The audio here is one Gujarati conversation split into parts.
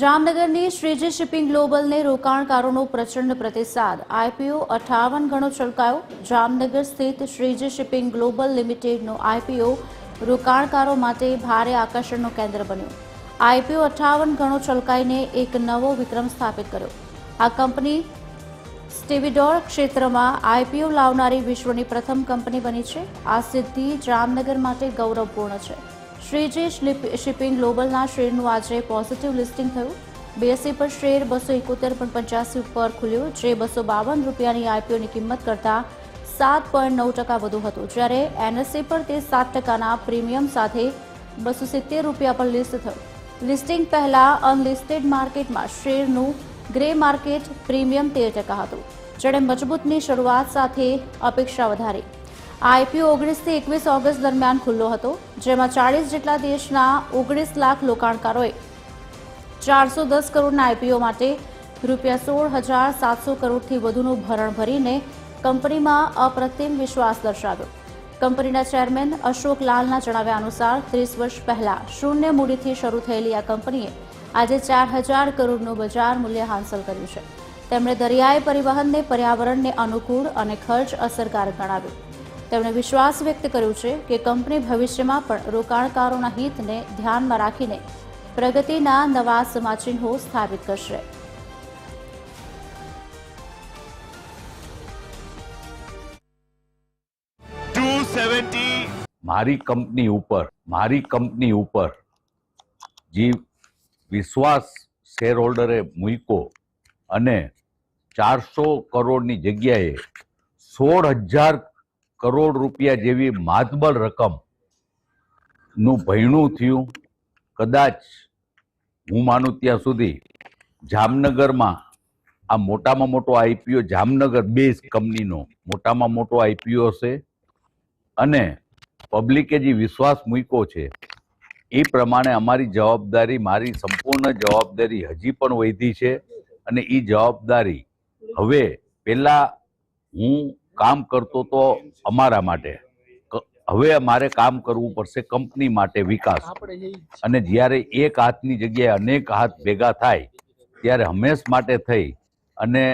જામનગરની શ્રીજી શિપિંગ ગ્લોબલને રોકાણકારોનો પ્રચંડ પ્રતિસાદ. આઈપીઓ અઠાવન ગણો છલકાયો. જામનગર સ્થિત શ્રીજી શિપિંગ ગ્લોબલ લિમિટેડનો આઈપીઓ રોકાણકારો માટે ભારે આકર્ષણનું કેન્દ્ર બન્યું. આઈપીઓ અઠાવન ગણો છલકાઈને એક નવો વિક્રમ સ્થાપિત કર્યો. આ કંપની સ્ટીવિડોર ક્ષેત્રમાં આઈપીઓ લાવનારી વિશ્વની પ્રથમ કંપની બની છે. આ સિદ્ધિ જામનગર માટે ગૌરવપૂર્ણ છે. શ્રીજી શિપિંગ ગ્લોબલના શેરનું આજે પોઝિટિવ લિસ્ટિંગ થયું. બીએસસી પર શેર બસો એકોતેર પોઈન્ટ પંચ્યાસી ઉપર ખુલ્યું, જે બસો બાવન રૂપિયાની આઈપીઓની કિંમત કરતાં સાત પોઈન્ટ નવ ટકા વધુ હતું. જ્યારે એનએસસી પર તે સાત ટકાના પ્રીમિયમ સાથે બસો સિત્તેર રૂપિયા પર લિસ્ટ થયું. લિસ્ટિંગ પહેલા અનલિસ્ટેડ માર્કેટમાં શેરનું ગ્રે માર્કેટ પ્રીમિયમ તેર ટકા હતું. જેણે મજબૂતની શરૂઆત સાથે અપેક્ષા વધારી. આઈપીઓ ઓગણીસથી એકવીસ ઓગસ્ટ દરમિયાન ખુલ્લો હતો, જેમાં ચાળીસ જેટલા દેશના ઓગણીસ લાખ રોકાણકારોએ ચારસો દસ કરોડના આઈપીઓ માટે રૂપિયા સોળ હજાર સાતસો કરોડથી વધુનું ભરણ ભરીને કંપનીમાં અપ્રતિમ વિશ્વાસ દર્શાવ્યો. કંપનીના ચેરમેન અશોક લાલના જણાવ્યા અનુસાર, ત્રીસ વર્ષ પહેલા શૂન્ય મૂડીથી શરૂ થયેલી આ કંપનીએ આજે ચાર હજાર કરોડનું બજાર મૂલ્ય હાંસલ કર્યું છે. તેમણે દરિયાઈ પરિવહનને પર્યાવરણને અનુકૂળ અને ખર્ચ અસરકારક ગણાવ્યું. તેમણે વિશ્વાસ વ્યક્ત કર્યો છે કે કંપની ભવિષ્યમાં પણ રોકાણકારોના હિતને ધ્યાનમાં રાખીને પ્રગતિના નવા સમાચિહ્નો સ્થાપિત કરશે. મારી કંપની ઉપર મારી કંપની ઉપર જે વિશ્વાસ શેર હોલ્ડરે મૂક્યો અને ચારસો કરોડની જગ્યાએ સોળ હજાર કરોડ રૂપિયા જેવી માતબળ રકમનું ભયણું થયું. કદાચ હું માનું ત્યાં સુધી જામનગરમાં આ મોટામાં મોટો આઈપીઓ, જામનગર બેઝ કંપનીનો મોટામાં મોટો આઈપીઓ હશે અને પબ્લિકે જે વિશ્વાસ મૂક્યો છે એ પ્રમાણે અમારી જવાબદારી, મારી સંપૂર્ણ જવાબદારી હજી પણ વધી છે અને એ જવાબદારી હવે પહેલાં હું કામ કરતો તો અમારા માટે. હવે મારે કામ કરવું પડશે કંપની માટે વિકાસ. અને જ્યારે એક હાથની જગ્યાએ અનેક હાથ ભેગા થાય ત્યારે હંમેશ માટે થઈ. અને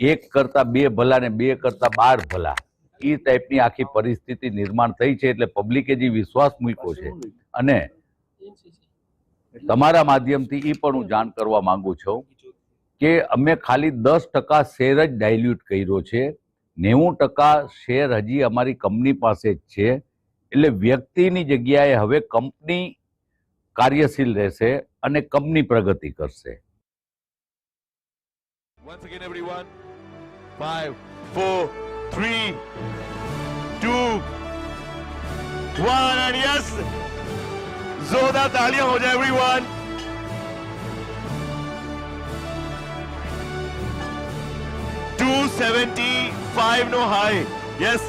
એક કરતા બે ભલા ને બે કરતા બાર ભલા. એ ટાઈપની આખી પરિસ્થિતિ નિર્માણ થઈ છે એટલે પબ્લિકે જે વિશ્વાસ મૂક્યો છે. અને તમારા માધ્યમથી એ પણ હું જાણ કરવા માંગુ છું કે અમે ખાલી દસ ટકા શેર જ ડાયલ્યુટ કર્યો છે. નેવું ટકા શેર હજી અમારી કંપની પાસે જ છે એટલે વ્યક્તિની જગ્યાએ હવે કંપની કાર્યશીલ રહેશે અને કંપની પ્રગતિ કરશે Once again, everyone. Five, four, three, two, one, and yes, जोरदार तालियां हो जाए everyone. Two seventy five no high. Yes,